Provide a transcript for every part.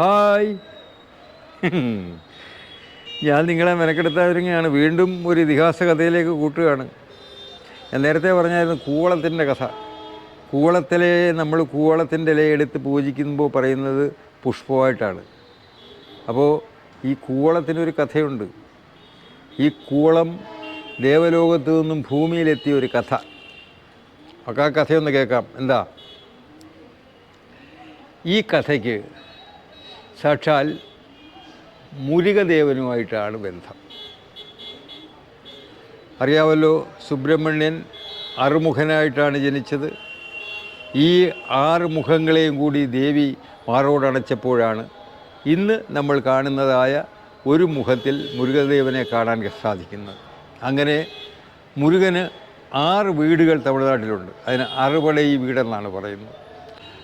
Hi. ഞാൻ നിങ്ങളെ മെനക്കെടുത്തവരിങ്ങനെയാണ് വീണ്ടും ഒരു ഇതിഹാസ കഥയിലേക്ക് കൂട്ടുകയാണ്. ഞാൻ നേരത്തെ പറഞ്ഞായിരുന്നു കൂവളത്തിന്റെ കഥ. കൂവളത്തിലെ നമ്മൾ കൂവളത്തിന്റെ ഇല എടുത്ത് പൂജിക്കുമ്പോൾ പറയുന്നത് പുഷ്പമായിട്ടാണ്. അപ്പോൾ ഈ കൂവളത്തിനൊരു കഥയുണ്ട്. ഈ കൂവളം ദേവലോകത്തു നിന്നും ഭൂമിയിലെത്തിയ ഒരു കഥ. ഒക്കെ ആ കഥയൊന്ന് കേൾക്കാം. എന്താ? ഈ കഥയ്ക്ക് സാക്ഷാൽ മൂലികദേവനുമായിട്ടാണ് ബന്ധം. അറിയാമല്ലോ സുബ്രഹ്മണ്യൻ അറുമുഖനായിട്ടാണ് ജനിച്ചത്. ഈ ആറ് മുഖങ്ങളെയും കൂടി ദേവി മാറോടണച്ചപ്പോഴാണ് ഇന്ന് നമ്മൾ കാണുന്നതായ ഒരു മുഖത്തിൽ മുരുകദേവനെ കാണാൻ സാധിക്കുന്നത്. അങ്ങനെ മുരുകന് ആറ് വീടുകൾ തമിഴ്നാട്ടിലുണ്ട്. അതിന് അറുപടൈ വീടെന്നാണ് പറയുന്നത്.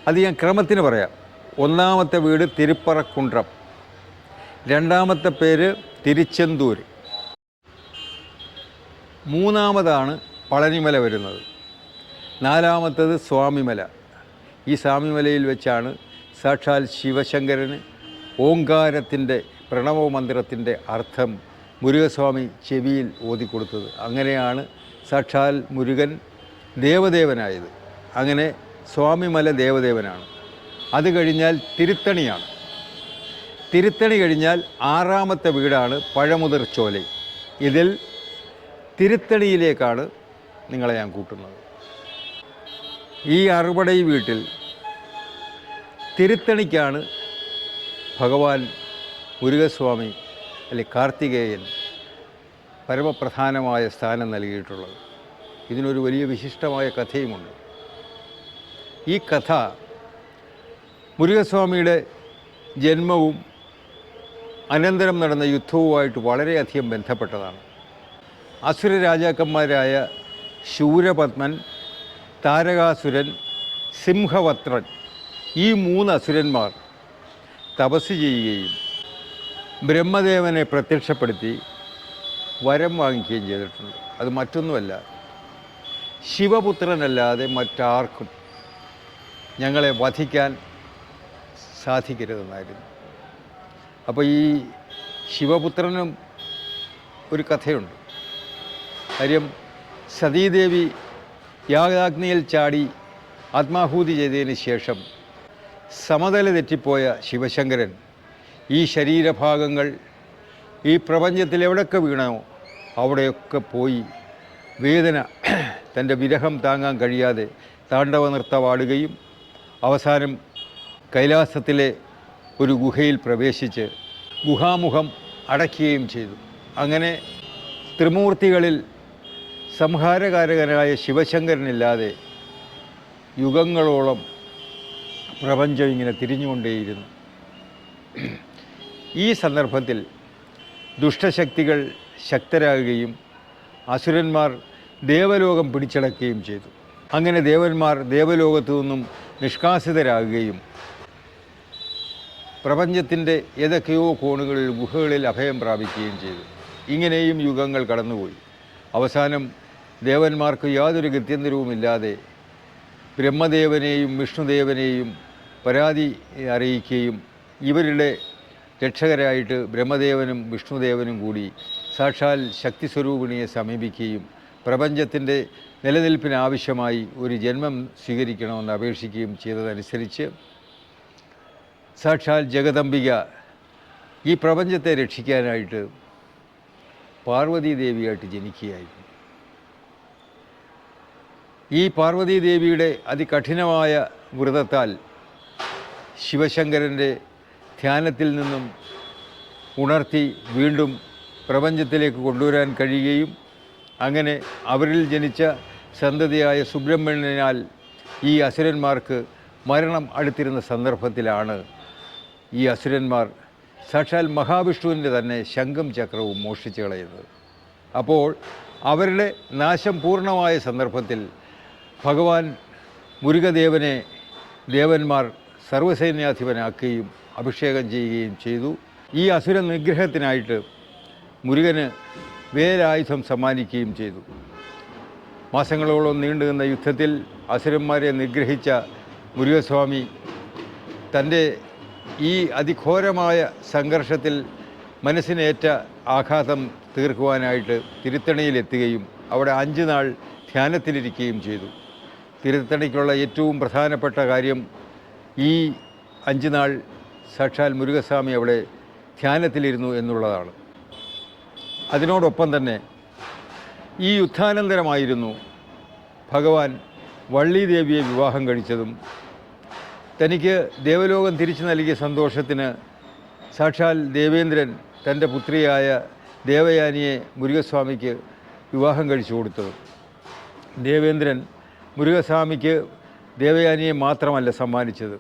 അത് ഞാൻ ക്രമത്തിന് പറയാം. ഒന്നാമത്തെ വീട് തിരുപ്പറക്കുണ്ട്രം. രണ്ടാമത്തെ പേര് തിരുച്ചെന്തൂർ മൂന്നാമതാണ് പളനിമല വരുന്നത്. നാലാമത്തത് സ്വാമിമല. ഈ സ്വാമിമലയിൽ വെച്ചാണ് സാക്ഷാൽ ശിവശങ്കരന് ഓങ്കാരത്തിന്റെ പ്രണവ മന്ദിരത്തിന്റെ അർത്ഥം മുരുകസ്വാമി ചെവിയിൽ ഓതിക്കൊടുത്തത്. അങ്ങനെയാണ് സാക്ഷാൽ മുരുകൻ ദേവദേവനായത്. അങ്ങനെ സ്വാമിമല ദേവദേവനാണ്. അത് കഴിഞ്ഞാൽ തിരുത്തണിയാണ്. തിരുത്തണി കഴിഞ്ഞാൽ ആറാമത്തെ വീടാണ് പഴമുതിർ ചോല. ഇതിൽ തിരുത്തണിയിലേക്കാണ് നിങ്ങളെ ഞാൻ കൂട്ടുന്നത്. ഈ അറുപടൈ വീട്ടിൽ തിരുത്തണിക്കാണ് ഭഗവാൻ മുരുകസ്വാമി അല്ലെ കാർത്തികേയൻ പരമപ്രധാനമായ സ്ഥാനം നൽകിയിട്ടുള്ളത്. ഇതിനൊരു വലിയ വിശിഷ്ടമായ കഥയുമുണ്ട്. ഈ കഥ മുരുകസ്വാമിയുടെ ജന്മവും അനന്തരം നടന്ന യുദ്ധവുമായിട്ട് വളരെയധികം ബന്ധപ്പെട്ടതാണ്. അസുര രാജാക്കന്മാരായ ശൂരപത്മൻ താരകാസുരൻ സിംഹവത്രൻ ഈ മൂന്ന് അസുരന്മാർ തപസ് ചെയ്യുകയും ബ്രഹ്മദേവനെ പ്രത്യക്ഷപ്പെടുത്തി വരം വാങ്ങിക്കുകയും ചെയ്തിട്ടുണ്ട്. അത് മറ്റൊന്നുമല്ല ശിവപുത്രനല്ലാതെ മറ്റാർക്കും ഞങ്ങളെ വധിക്കാൻ സാധിക്കരുതെന്നായിരുന്നു. അപ്പോൾ ഈ ശിവപുത്രനും ഒരു കഥയുണ്ട്. കാര്യം സതീദേവി യാഗാഗ്നിയിൽ ചാടി ആത്മാഹൂതി ചെയ്തതിന് ശേഷം സമതല തെറ്റിപ്പോയ ശിവശങ്കരൻ ഈ ശരീരഭാഗങ്ങൾ ഈ പ്രപഞ്ചത്തിൽ എവിടെയൊക്കെ വീണോ അവിടെയൊക്കെ പോയി വേദന തന്റെ വിരഹം താങ്ങാൻ കഴിയാതെ താണ്ഡവ നൃത്തമാടുകയും അവസാനം കൈലാസത്തിലെ ഒരു ഗുഹയിൽ പ്രവേശിച്ച് ഗുഹാമുഖം അടയ്ക്കുകയും ചെയ്തു. അങ്ങനെ ത്രിമൂർത്തികളിൽ സംഹാരകാരകനായ ശിവശങ്കരനില്ലാതെ യുഗങ്ങളോളം പ്രപഞ്ചം ഇങ്ങനെ തിരിഞ്ഞുകൊണ്ടേയിരുന്നു. ഈ സന്ദർഭത്തിൽ ദുഷ്ടശക്തികൾ ശക്തരാകുകയും അസുരന്മാർ ദേവലോകം പിടിച്ചടക്കുകയും ചെയ്തു. അങ്ങനെ ദേവന്മാർ ദേവലോകത്തു നിന്നും നിഷ്കാസിതരാകുകയും പ്രപഞ്ചത്തിന്റെ ഏതൊക്കെയോ കോണുകളിൽ ഗുഹകളിൽ അഭയം പ്രാപിക്കുകയും ചെയ്തു. ഇങ്ങനെയും യുഗങ്ങൾ കടന്നുപോയി. അവസാനം ദേവന്മാർക്ക് യാതൊരു ഗത്യന്തരവുമില്ലാതെ ബ്രഹ്മദേവനെയും വിഷ്ണുദേവനെയും പരാതി അറിയിക്കുകയും ഇവരുടെ രക്ഷകരായിട്ട് ബ്രഹ്മദേവനും വിഷ്ണുദേവനും കൂടി സാക്ഷാൽ ശക്തി സ്വരൂപിണിയെ സമീപിക്കുകയും പ്രപഞ്ചത്തിന്റെ നിലനിൽപ്പിനാവശ്യമായി ഒരു ജന്മം സ്വീകരിക്കണമെന്ന് അപേക്ഷിക്കുകയും ചെയ്തതനുസരിച്ച് സാക്ഷാൽ ജഗദംബിക ഈ പ്രപഞ്ചത്തെ രക്ഷിക്കാനായിട്ട് പാർവതീ ദേവിയായിട്ട് ജനിക്കുകയായിരുന്നു. ഈ പാർവതീ ദേവിയുടെ അതികഠിനമായ വ്രതത്താൽ ശിവശങ്കരന്റെ ധ്യാനത്തിൽ നിന്നും ഉണർത്തി വീണ്ടും പ്രപഞ്ചത്തിലേക്ക് കൊണ്ടുവരാൻ കഴിയുകയും അങ്ങനെ അവരിൽ ജനിച്ച സന്തതിയായ സുബ്രഹ്മണ്യനാൽ ഈ അസുരന്മാർക്ക് മരണം അടുത്തിരുന്ന സന്ദർഭത്തിലാണ് ഈ അസുരന്മാർ സാക്ഷാൽ മഹാവിഷ്ണുവിന്റെ തന്നെ ശംഖം ചക്രവും മോഷ്ടിച്ചു കളയുന്നത്. അപ്പോൾ അവരുടെ നാശം പൂർണമായ സന്ദർഭത്തിൽ ഭഗവാൻ മുരുകദേവനെ ദേവന്മാർ സർവസൈന്യാധിപനാക്കുകയും അഭിഷേകം ചെയ്യുകയും ചെയ്തു. ഈ അസുര നിഗ്രഹത്തിനായിട്ട് മുരുകന് വേരായുധം സമ്മാനിക്കുകയും ചെയ്തു. മാസങ്ങളോളം നീണ്ടുനിന്ന യുദ്ധത്തിൽ അസുരന്മാരെ നിഗ്രഹിച്ച മുരുകസ്വാമി തന്റെ ഈ അതിഘോരമായ സംഘർഷത്തിൽ മനസ്സിനേറ്റ ആഘാതം തീർക്കുവാനായിട്ട് തിരുത്തണിയിലെത്തുകയും അവിടെ അഞ്ച് നാൾ ധ്യാനത്തിലിരിക്കുകയും ചെയ്തു. തിരുത്തണിക്കുള്ള ഏറ്റവും പ്രധാനപ്പെട്ട കാര്യം ഈ അഞ്ച് നാൾ സാക്ഷാൽ മുരുകസ്വാമി അവിടെ ധ്യാനത്തിലിരുന്നു എന്നുള്ളതാണ്. അതിനോടൊപ്പം തന്നെ ഈ യുദ്ധാനന്തരമായിരുന്നു ഭഗവാൻ വള്ളീദേവിയെ വിവാഹം കഴിച്ചതും തനിക്ക് ദേവലോകം തിരിച്ചു നൽകിയ സന്തോഷത്തിന് സാക്ഷാൽ ദേവേന്ദ്രൻ തന്റെ പുത്രിയായ ദേവയാനിയെ മുരുകസ്വാമിക്ക് വിവാഹം കഴിച്ചു കൊടുത്തത് ദേവേന്ദ്രൻ മുരുകസ്വാമിക്ക് ദേവയാനിയെ മാത്രമല്ല സമ്മാനിച്ചത്.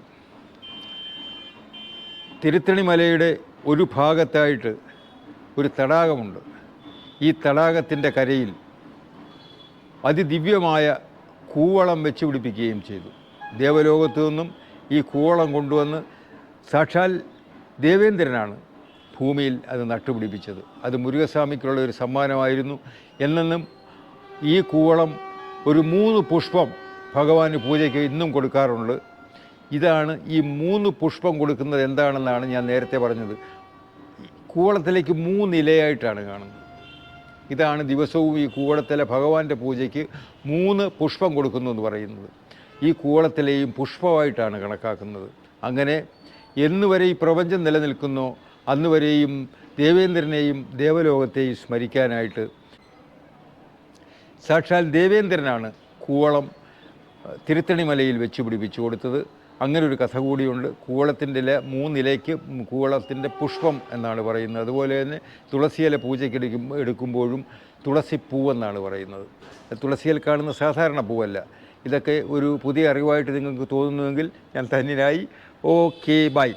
തിരുത്തണിമലയുടെ ഒരു ഭാഗത്തായിട്ട് ഒരു തടാകമുണ്ട്. ഈ തടാകത്തിന്റെ കരയിൽ അതിദിവ്യമായ കൂവളം വെച്ച് പിടിപ്പിക്കുകയും ചെയ്തു. ദേവലോകത്തു നിന്നും ഈ കൂവളം കൊണ്ടുവന്ന് സാക്ഷാൽ ദേവേന്ദ്രനാണ് ഭൂമിയിൽ അത് നട്ടുപിടിപ്പിച്ചത്. അത് മുരുകസ്വാമിക്കുള്ള ഒരു സമ്മാനമായിരുന്നു. എന്നെന്നും ഈ കൂവളം ഒരു മൂന്ന് പുഷ്പം ഭഗവാന് പൂജയ്ക്ക് ഇന്നും കൊടുക്കാറുണ്ട്. ഇതാണ് ഈ മൂന്ന് പുഷ്പം കൊടുക്കുന്നത് എന്താണെന്നാണ് ഞാൻ നേരത്തെ പറഞ്ഞത്. കൂവളത്തിലേക്ക് മൂന്നിലയായിട്ടാണ് കാണുന്നത്. ഇതാണ് ദിവസവും ഈ കൂവളത്തിലെ ഭഗവാന്റെ പൂജയ്ക്ക് മൂന്ന് പുഷ്പം കൊടുക്കുന്നു എന്ന് പറയുന്നത്. ഈ കൂളത്തിലെയും പുഷ്പമായിട്ടാണ് കണക്കാക്കുന്നത്. അങ്ങനെ എന്നുവരെ ഈ പ്രപഞ്ചം നിലനിൽക്കുന്നോ അന്നുവരെയും ദേവേന്ദ്രനെയും ദേവലോകത്തെയും സ്മരിക്കാനായിട്ട്. സാക്ഷാൽ ദേവേന്ദ്രനാണ് കൂവളം തിരുത്തണിമലയിൽ വെച്ച് പിടിപ്പിച്ചു കൊടുത്തത്. അങ്ങനെ ഒരു കഥ കൂടിയുണ്ട്. കൂവളത്തിന്റെ മൂന്നിലയ്ക്ക് കൂവളത്തിന്റെ പുഷ്പം എന്നാണ് പറയുന്നത്. അതുപോലെ തന്നെ തുളസിയില പൂജയ്ക്ക് എടുക്കും എടുക്കുമ്പോഴും തുളസിപ്പൂവെന്നാണ് പറയുന്നത്. തുളസിയിൽ കാണുന്ന സാധാരണ പൂവല്ല. ഇതൊക്കെ ഒരു പുതിയ അറിവായിട്ട് നിങ്ങൾക്ക് തോന്നുന്നുവെങ്കിൽ ഞാൻ തന്നിനായി. Okay bye.